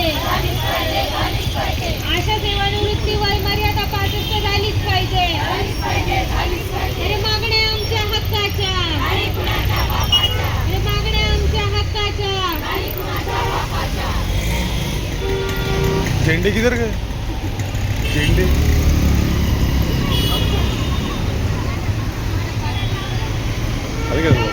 पाहिजे अशा सेवानिवृत्ती वय मर्यादा पासष्ट झालीच पाहिजे. अरे मागण्या आमच्या हक्काच्या. अरे मागण्या आमच्या हक्काच्या. झेंडे किधर गए झेंडे. अरे क्या हुआ?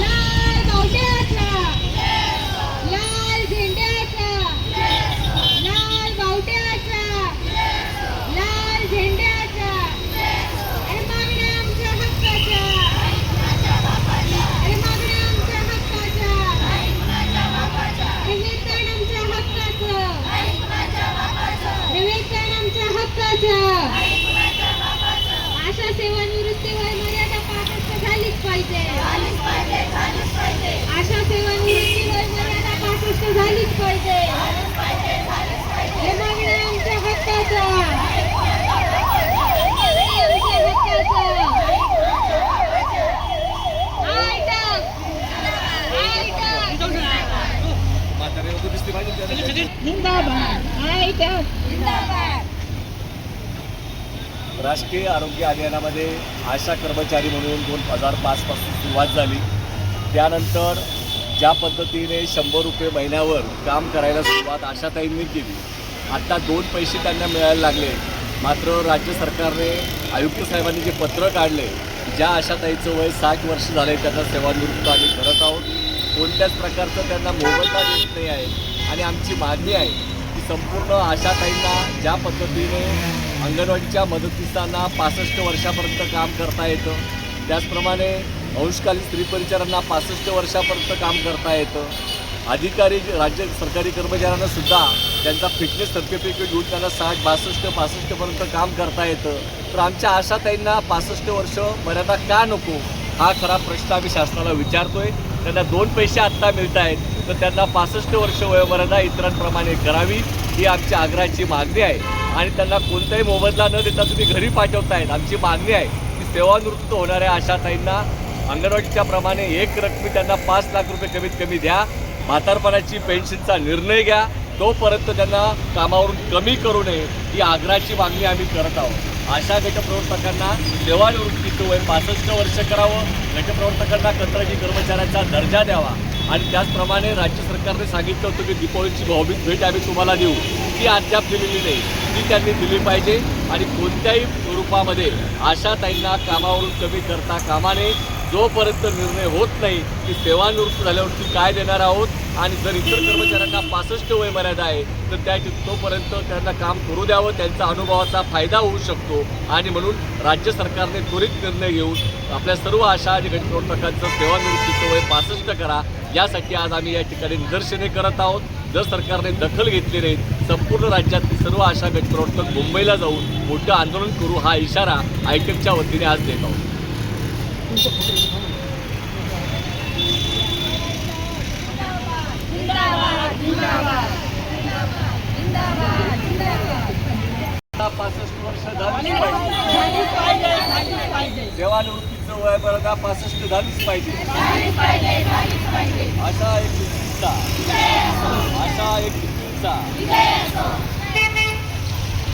लाल बावट्याचा लाल झेंड्याचा लाल बावट्याचा लाल झेंड्याचा अरे मागण्या आमच्या हक्काच्या अरे मागण्या आमच्या हक्काच्या अरे वेतन आमच्या हक्काचं अरे वेतन आमच्या हक्काचं आशा सेवानिवृत्ती वय मर्यादा पासष्ट झालीच पाहिजे आशा सेवानिवृत्ती वय मर्यादा पासष्ट झालीच पाहिजे हे मागण्या आमच्या हक्काच्या आमच्या हक्काचं आय टाक आय टाक जिंदाबाद आय टाक जिंदाबाद राष्ट्रीय आरोग्य अभियानामध्ये आशा कर्मचारी म्हणून दोन हजार पाचपासून सुरुवात झाली. त्यानंतर ज्या पद्धतीने शंभर रुपये महिन्यावर काम करायला सुरुवात आशाताईंनी केली. आत्ता दोन पैसे त्यांना मिळायला लागले. मात्र राज्य सरकारने आयुक्त साहेबांनी जे पत्र काढले ज्या आशाताईचं वय साठ वर्ष झाले त्यांना सेवानिवृत्त आम्ही करत आहोत. कोणत्याच प्रकारचं त्यांना मोबदला देत नाही आहे. आणि आमची मागणी आहे की संपूर्ण आशाताईंना ज्या पद्धतीने अंगणवाडीच्या मदतीसांना पासष्ट वर्षापर्यंत काम करता येतं. त्याचप्रमाणे अंशकालीन स्त्री परिचारांना पासष्ट वर्षापर्यंत काम करता येतं. अधिकारी राज्य सरकारी कर्मचाऱ्यांना सुद्धा त्यांचा फिटनेस सर्टिफिकेट घेऊन त्यांना साठ बासष्ट पासष्टपर्यंत काम करता येतं. तर आमच्या आशाताईंना पासष्ट वर्ष मर्यादा का नको? हा खरा प्रश्न आम्ही शासनाला विचारतोय. त्यांना दोन पैसे आत्ता मिळत आहेत तर त्यांना पासष्ट वर्ष वयोमर्यादा इतरांप्रमाणे करावी ही आमची आग्रहाची मागणी आहे. आणि त्यांना कोणताही मोबदला न देता तुम्ही घरी पाठवतायत. आमची मागणी आहे की सेवानिवृत्त होणाऱ्या आशाताईंना अंगणवाडीच्या प्रमाणे एक रकमी त्यांना पाच लाख रुपये कमीत कमी द्या. म्हातारपणाची पेन्शनचा निर्णय घ्या. तोपर्यंत त्यांना कामावरून कमी करू नये ही आग्रहाची मागणी आम्ही करत आहोत. अशा गटप्रवर्तकांना सेवानिवृत्तीचं वय पासष्ट वर्ष करावं. गटप्रवर्तकांना कंत्राटी कर्मचाऱ्यांचा दर्जा द्यावा. आणि त्याचप्रमाणे राज्य सरकारने सांगितलं होतं की दीपावलीची भाऊबीज भेट आम्ही तुम्हाला देऊ. ती अद्याप दिलेली नाही. ती त्यांनी दिली पाहिजे आणि कोणत्याही स्वरूपामध्ये आशाताईंना कामावरून कमी करता कामा नये जोपर्यंत निर्णय होत नाही की सेवानिवृत्त झाल्यावरती काय देणार आहोत? आणि जर इतर कर्मचाऱ्यांना पासष्ट वय मर्यादा आहे तर त्या तोपर्यंत त्यांना काम करू द्यावं त्यांचा अनुभवाचा फायदा होऊ शकतो. आणि म्हणून राज्य सरकारने त्वरित निर्णय घेऊन आपल्या सर्व आशा आणि गटप्रवर्तकांचं सेवानिवृत्तीचं वय पासष्ट करा. यासाठी आज आम्ही या ठिकाणी निदर्शने करत आहोत. जर सरकारने दखल घेतली नाही संपूर्ण राज्यातली सर्व आशा गटप्रवर्तक मुंबईला जाऊन मोठं आंदोलन करू हा इशारा आयटेकच्या वतीने आज देत आहोत. पासष्ट वर्ष सेवानिवृत्तीचं वय बरं पासष्ट झालीच पाहिजे. असा एक अशा एक さ。